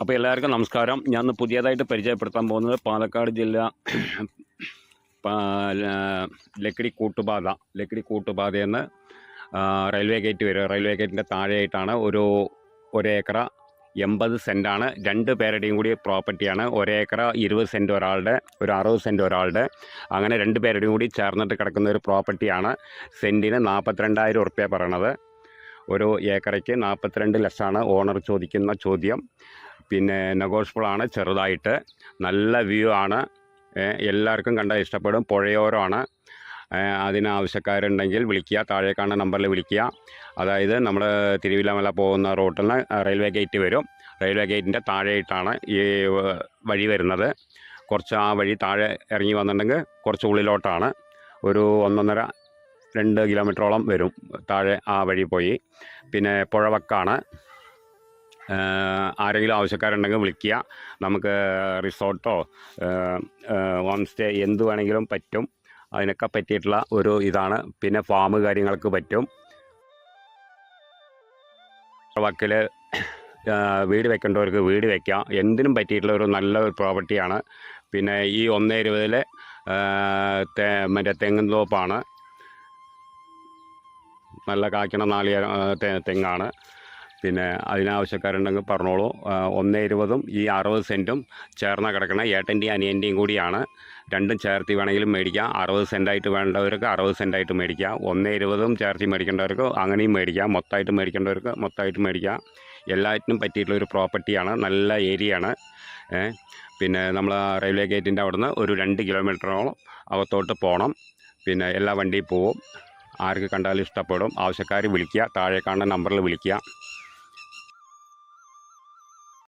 അപ്പോൾ എല്ലാവർക്കും നമസ്കാരം. ഞാൻ പുതിയതായിട്ട് പരിചയപ്പെടുത്താൻ പോകുന്നത് പാലക്കാട് ജില്ല ലക്കിടി കൂട്ടുപാത ലക്കിടി കൂട്ടുപാതയെന്ന് റെയിൽവേ ഗേറ്റ് വരും റെയിൽവേ ഗേറ്റിന്റെ താഴെയായിട്ടാണ് ഒരു ഒരേക്കറ എൺപത് സെന്റാണ് രണ്ട് പേരുടെയും കൂടി പ്രോപ്പർട്ടിയാണ്. ഒരേക്കറ ഇരുപത് സെന്റ് ഒരാളുടെ ഒരു അറുപത് സെന്റ് ഒരാളുടെ. അങ്ങനെ രണ്ട് പേരുടെയും കൂടി ചേർന്നിട്ട് കിടക്കുന്ന ഒരു പ്രോപ്പർട്ടിയാണ് സെന്റിന് നാൽപ്പത്തിരണ്ടായിരം ഉറുപ്പ്യ പറയണത്. ഒരു ഏക്കറയ്ക്ക് നാൽപ്പത്തിരണ്ട് ലക്ഷമാണ് ഓണർ ചോദിക്കുന്ന ചോദ്യം. പിന്നെ നെഗോഷ്യബിൾ ആണ് ചെറുതായിട്ട്. നല്ല വ്യൂ ആണ്. എല്ലാവർക്കും കണ്ടാൽ ഇഷ്ടപ്പെടും. പുഴയോരമാണ്. അതിനാവശ്യക്കാരുണ്ടെങ്കിൽ വിളിക്കുക. താഴെ കാണുന്ന നമ്പറിൽ വിളിക്കുക. അതായത് നമ്മൾ തിരുവില്ലാമല പോകുന്ന റോട്ടിൽ നിന്ന് റെയിൽവേ ഗേറ്റ് വരും. റെയിൽവേ ഗേറ്റിന്റെ താഴെയായിട്ടാണ് ഈ വഴി വരുന്നത്. കുറച്ച് ആ വഴി താഴെ ഇറങ്ങി വന്നിട്ടുണ്ടെങ്കിൽ കുറച്ച് ഉള്ളിലോട്ടാണ്. ഒരു ഒന്നൊന്നര രണ്ട് കിലോമീറ്ററോളം വരും. താഴെ ആ വഴി പോയി. പിന്നെ പുഴവക്കാണ്. ആരെങ്കിലും ആവശ്യക്കാരുണ്ടെങ്കിൽ വിളിക്കുക. നമുക്ക് റിസോർട്ടോ ഹോം സ്റ്റേ എന്ത് വേണമെങ്കിലും പറ്റും. അതിനൊക്കെ പറ്റിയിട്ടുള്ള ഒരു ഇതാണ്. പിന്നെ ഫാം കാര്യങ്ങൾക്ക് പറ്റും. വക്കിൽ വീട് വെക്കേണ്ടവർക്ക് വീട് വെക്കാം. എന്തിനും പറ്റിയിട്ടുള്ള ഒരു നല്ല പ്രോപ്പർട്ടിയാണ് പിന്നെ ഈ ഒന്ന് ഇരുപതിലെ മറ്റേ തെങ്ങിൻ തോപ്പാണ്. നല്ല കായ്ക്കണ നാളിയ തെ- തെങ്ങാണ്. പിന്നെ അതിനാവശ്യക്കാരുണ്ടെങ്കിൽ പറഞ്ഞോളൂ. ഒന്ന് ഇരുപതും ഈ അറുപത് സെന്റും ചേർന്ന് കിടക്കണ. ഏട്ടന്റെയും അനിയന്റെയും കൂടിയാണ്. രണ്ടും ചേർത്തി വേണമെങ്കിലും മേടിക്കാം. അറുപത് സെന്റായിട്ട് വേണ്ടവർക്ക് അറുപത് സെന്റായിട്ട് മേടിക്കാം. ഒന്ന് ഇരുപതും ചേർത്തി മേടിക്കേണ്ടവർക്ക് അങ്ങനെയും മേടിക്കാം. മൊത്തമായിട്ട് മേടിക്കേണ്ടവർക്ക് മൊത്തമായിട്ട് മേടിക്കാം. എല്ലാറ്റിനും പറ്റിയിട്ടുള്ള ഒരു പ്രോപ്പർട്ടിയാണ്. നല്ല ഏരിയയാണ്. പിന്നെ നമ്മൾ റെയിൽവേ ഗേറ്റിന്റെ അവിടുന്ന് ഒരു രണ്ട് കിലോമീറ്ററോളം അകത്തോട്ട് പോകണം. പിന്നെ എല്ലാ വണ്ടിയും പോവും. ആർക്ക് കണ്ടാലും ഇഷ്ടപ്പെടും. ആവശ്യക്കാർ വിളിക്കുക. താഴെ കാണുന്ന നമ്പറിൽ വിളിക്കുക.